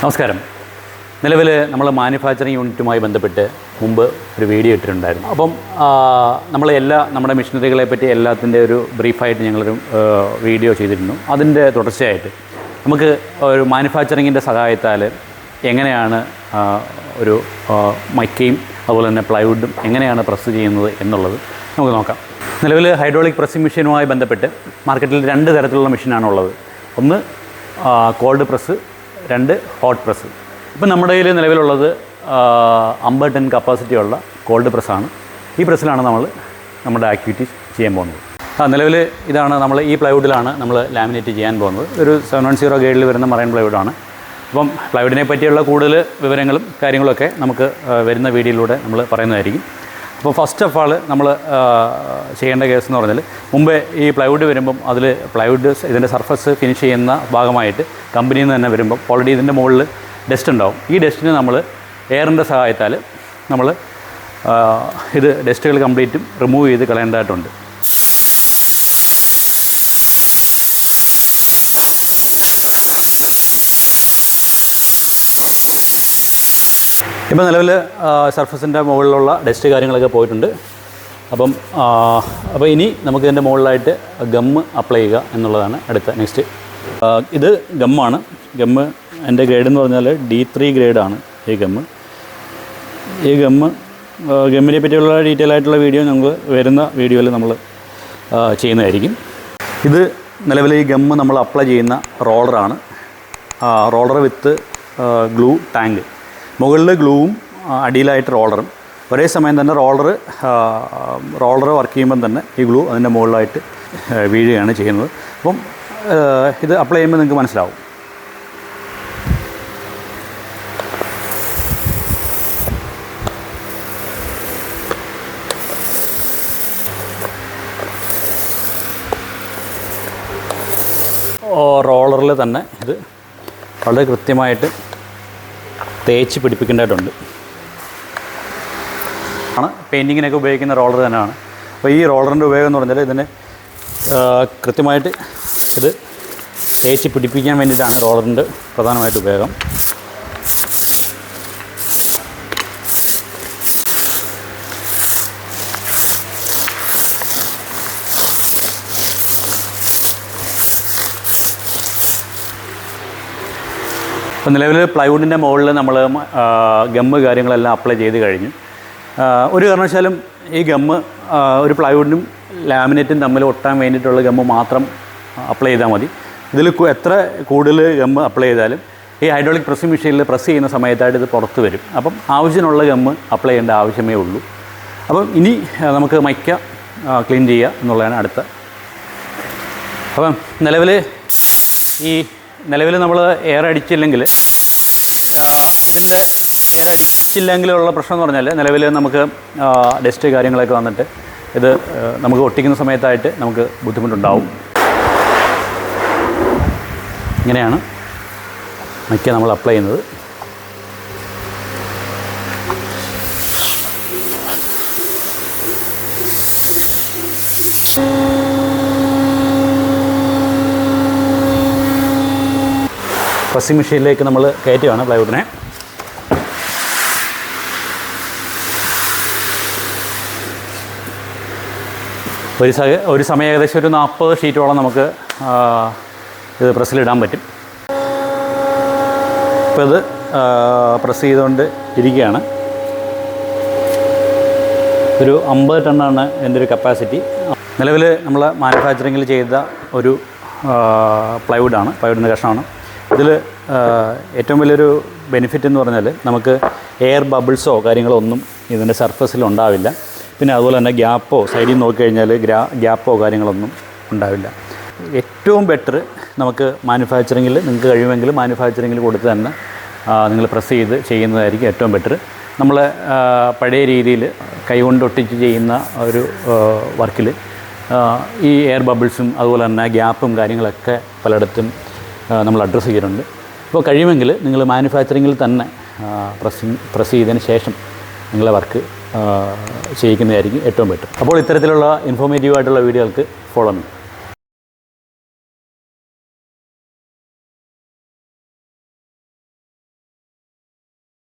നമസ്കാരം. നിലവിൽ നമ്മൾ മാനുഫാക്ചറിങ് യൂണിറ്റുമായി ബന്ധപ്പെട്ട് മുമ്പ് ഒരു വീഡിയോ ഇട്ടിട്ടുണ്ടായിരുന്നു. അപ്പം നമ്മൾ എല്ലാ നമ്മുടെ മെഷീനറികളെ പറ്റി എല്ലാത്തിന്റെ ഒരു ബ്രീഫായിട്ട് ഞങ്ങളൊരു വീഡിയോ ചെയ്തിരുന്നു. അതിന്റെ തുടർച്ചയായിട്ട് നമുക്ക് ഒരു മാനുഫാക്ചറിങ്ങിന്റെ സഹായത്താൽ എങ്ങനെയാണ് ഒരു മൈക്കയും അതുപോലെ തന്നെ പ്ലൈവുഡും എങ്ങനെയാണ് പ്രസ് ചെയ്യുന്നത് എന്നുള്ളത് നമുക്ക് നോക്കാം. നിലവിൽ ഹൈഡ്രോളിക് പ്രസ്സിംഗ് മെഷീനുമായി ബന്ധപ്പെട്ട് മാർക്കറ്റിൽ രണ്ട് തരത്തിലുള്ള മെഷീനാണുള്ളത്. ഒന്ന് കോൾഡ് പ്രസ് രണ്ട് ഹോട്ട് പ്രസ് ഇപ്പം നമ്മുടെ കയ്യിൽ നിലവിലുള്ളത് അമ്പത് ടൺ കപ്പാസിറ്റി ഉള്ള കോൾഡ് പ്രസ്സാണ് ഈ പ്രസ്സിലാണ് നമ്മൾ നമ്മുടെ ആക്ടിവിറ്റീസ് ചെയ്യാൻ പോകുന്നത്. ആ നിലവിൽ ഇതാണ് നമ്മൾ ഈ പ്ലൈവുഡിലാണ് നമ്മൾ ലാമിനേറ്റ് ചെയ്യാൻ പോകുന്നത്. ഒരു സെവൻ വൺ സീറോ ഗേഡിൽ വരുന്ന മറൈൻ പ്ലൈവുഡാണ് അപ്പം പ്ലൈവുഡിനെ പറ്റിയുള്ള കൂടുതൽ വിവരങ്ങളും കാര്യങ്ങളൊക്കെ നമുക്ക് വരുന്ന വീഡിയോയിലൂടെ നമ്മൾ പറയുന്നതായിരിക്കും. അപ്പോൾ ഫസ്റ്റ് ഓഫ് ആൾ നമ്മൾ ചെയ്യേണ്ട കേസ് എന്ന് പറഞ്ഞാൽ മുമ്പേ ഈ പ്ലൈവുഡ് വരുമ്പം അതിൽ പ്ലൈവുഡ് ഇതിന്റെ സർഫസ് ഫിനിഷ് ചെയ്യുന്ന ഭാഗമായിട്ട് കമ്പനിയിൽ നിന്ന് തന്നെ വരുമ്പം ഓൾറെഡി ഇതിന്റെ മുകളിൽ ഡസ്റ്റ് ഉണ്ടാവും. ഈ ഡസ്റ്റിന് നമ്മൾ എയറിന്റെ സഹായത്താൽ നമ്മൾ ഇത് ഡസ്റ്റുകൾ കംപ്ലീറ്റും റിമൂവ് ചെയ്ത് കളയേണ്ടതായിട്ടുണ്ട്. ഇപ്പം നിലവിൽ സർഫസിന്റെ മുകളിലുള്ള ഡസ്റ്റ് കാര്യങ്ങളൊക്കെ പോയിട്ടുണ്ട്. അപ്പം അപ്പോൾ ഇനി നമുക്ക് ഇതിന്റെ മുകളിലായിട്ട് ഗമ്മ് അപ്ലൈ ചെയ്യുക എന്നുള്ളതാണ് അടുത്ത നെക്സ്റ്റ് ഇത് ഗമ്മാണ്. ഗമ്മ് എന്റെ ഗ്രേഡ് എന്ന് പറഞ്ഞാൽ ഡി ത്രീ ഗ്രേഡാണ് ഈ ഗമ്മ് ഈ ഗമ്മ് ഗമ്മിനെ പറ്റിയുള്ള ഡീറ്റെയിൽ ആയിട്ടുള്ള വീഡിയോ ഞങ്ങൾ വരുന്ന വീഡിയോയിൽ നമ്മൾ ചെയ്യുന്നതായിരിക്കും. ഇത് നിലവിൽ ഈ ഗമ്മ് നമ്മൾ അപ്ലൈ ചെയ്യുന്ന റോളറാണ് റോളർ വിത്ത് ഗ്ലൂ ടാങ്ക് മുകളിൽ ഗ്ലൂവും അടിയിലായിട്ട് റോളറും. ഒരേ സമയം തന്നെ റോളർ റോളർ വർക്ക് ചെയ്യുമ്പം തന്നെ ഈ ഗ്ലൂ അതിന്റെ മുകളിലായിട്ട് വീഴുകയാണ് ചെയ്യുന്നത്. അപ്പം ഇത് അപ്ലൈ ചെയ്യുമ്പോൾ നിങ്ങൾക്ക് മനസ്സിലാവും. റോളറിൽ തന്നെ ഇത് വളരെ കൃത്യമായിട്ട് തേച്ച് പിടിപ്പിക്കേണ്ടതായിട്ടുണ്ട്. ആണ്. പെയിന്റിങ്ങിനൊക്കെ ഉപയോഗിക്കുന്ന റോളർ തന്നെയാണ്. അപ്പോൾ ഈ റോളറിന്റെ ഉപയോഗം എന്ന് പറഞ്ഞാൽ ഇതിനെ കൃത്യമായിട്ട് ഇത് തേച്ച് പിടിപ്പിക്കാൻ വേണ്ടിയിട്ടാണ് റോളറിന്റെ പ്രധാനമായിട്ട് ഉപയോഗം. അപ്പോൾ നിലവിൽ പ്ലൈവുഡിന്റെ മുകളിൽ നമ്മൾ ഗമ്മ് കാര്യങ്ങളെല്ലാം അപ്ലൈ ചെയ്ത് കഴിഞ്ഞു. ഒരു കാരണവശാലും ഈ ഗമ്മ് ഒരു പ്ലൈവുഡിനും ലാമിനേറ്റും തമ്മിൽ ഒട്ടാൻ വേണ്ടിയിട്ടുള്ള ഗമ്മ് മാത്രം അപ്ലൈ ചെയ്താൽ മതി. ഇതിൽ എത്ര കൂടുതൽ ഗമ്മ് അപ്ലൈ ചെയ്താലും ഈ ഹൈഡ്രോളിക് പ്രസ്സിംഗ് മെഷീനിൽ പ്രസ് ചെയ്യുന്ന സമയത്തായിട്ട് ഇത് പുറത്ത് വരും. അപ്പം ആവശ്യത്തിനുള്ള ഗമ്മ് അപ്ലൈ ചെയ്യേണ്ട ആവശ്യമേ ഉള്ളൂ. അപ്പം ഇനി നമുക്ക് മൈക്ക ക്ലീൻ ചെയ്യുക എന്നുള്ളതാണ് അടുത്ത. അപ്പം നിലവിൽ ഈ നിലവിൽ നമ്മൾ എയർ അടിച്ചില്ലെങ്കിൽ ഇതിന്റെ എയർ അടിച്ചില്ലെങ്കിലുള്ള പ്രശ്നം എന്ന് പറഞ്ഞാൽ നിലവിൽ നമുക്ക് ഡസ്റ്റ് കാര്യങ്ങളൊക്കെ വന്നിട്ട് ഇത് നമുക്ക് ഒട്ടിക്കുന്ന സമയത്തായിട്ട് നമുക്ക് ബുദ്ധിമുട്ടുണ്ടാവും. ഇങ്ങനെയാണ് മിക്ക നമ്മൾ അപ്ലൈ ചെയ്യുന്നത്. പ്രസ്സിംഗ് മെഷീനിലേക്ക് നമ്മൾ കയറ്റുകയാണ് പ്ലൈവുഡിനെ. ഒരു സ ഒരു സമയം ഏകദേശം ഒരു നാൽപ്പത് ഷീറ്റോളം നമുക്ക് ഇത് പ്രസ്സിലിടാൻ പറ്റും. ഇപ്പോൾ ഇത് പ്രസ് ചെയ്തുകൊണ്ട് ഇരിക്കുകയാണ്. ഒരു അമ്പത് ടണ്ണാണ് എന്റെ ഒരു കപ്പാസിറ്റി. നിലവിൽ നമ്മൾ മാനുഫാക്ചറിങ്ങിൽ ചെയ്ത ഒരു പ്ലൈവുഡാണ്. പ്ലൈവുഡിന്റെ കഷ്ണമാണ്. ഇതിൽ ഏറ്റവും വലിയൊരു ബെനിഫിറ്റ് എന്ന് പറഞ്ഞാൽ നമുക്ക് എയർ ബബിൾസോ കാര്യങ്ങളോ ഒന്നും ഇതിന്റെ സർഫസിൽ ഉണ്ടാവില്ല. പിന്നെ അതുപോലെ തന്നെ ഗ്യാപ്പോ സൈഡിൽ നിന്ന് നോക്കിക്കഴിഞ്ഞാൽ ഗ്രാ ഗ്യാപ്പോ കാര്യങ്ങളൊന്നും ഉണ്ടാവില്ല. ഏറ്റവും ബെറ്റർ നമുക്ക് മാനുഫാക്ചറിങ്ങിൽ നിങ്ങൾക്ക് കഴിയുമെങ്കിൽ മാനുഫാക്ചറിങ്ങിൽ കൊടുത്ത് തന്നെ നിങ്ങൾ പ്രസ് ചെയ്ത് ചെയ്യുന്നതായിരിക്കും ഏറ്റവും ബെറ്റർ നമ്മൾ പഴയ രീതിയിൽ കൈകൊണ്ട് ഒട്ടിച്ച് ചെയ്യുന്ന ഒരു വർക്കിൽ ഈ എയർ ബബിൾസും അതുപോലെ തന്നെ ഗ്യാപ്പും കാര്യങ്ങളൊക്കെ പലയിടത്തും നമ്മൾ അഡ്രസ്സ് ചെയ്യുന്നുണ്ട് അപ്പോൾ കഴിയുമെങ്കിൽ നിങ്ങൾ മാനുഫാക്ചറിങ്ങിൽ തന്നെ പ്രസ്സിങ് പ്രസ് ചെയ്തതിന് ശേഷം നിങ്ങളെ വർക്ക് ചെയ്യിക്കുന്നതായിരിക്കും ഏറ്റവും ബെറ്റർ അപ്പോൾ ഇത്തരത്തിലുള്ള ഇൻഫോർമേറ്റീവ് ആയിട്ടുള്ള വീഡിയോകൾക്ക് ഫോളോ ചെയ്യും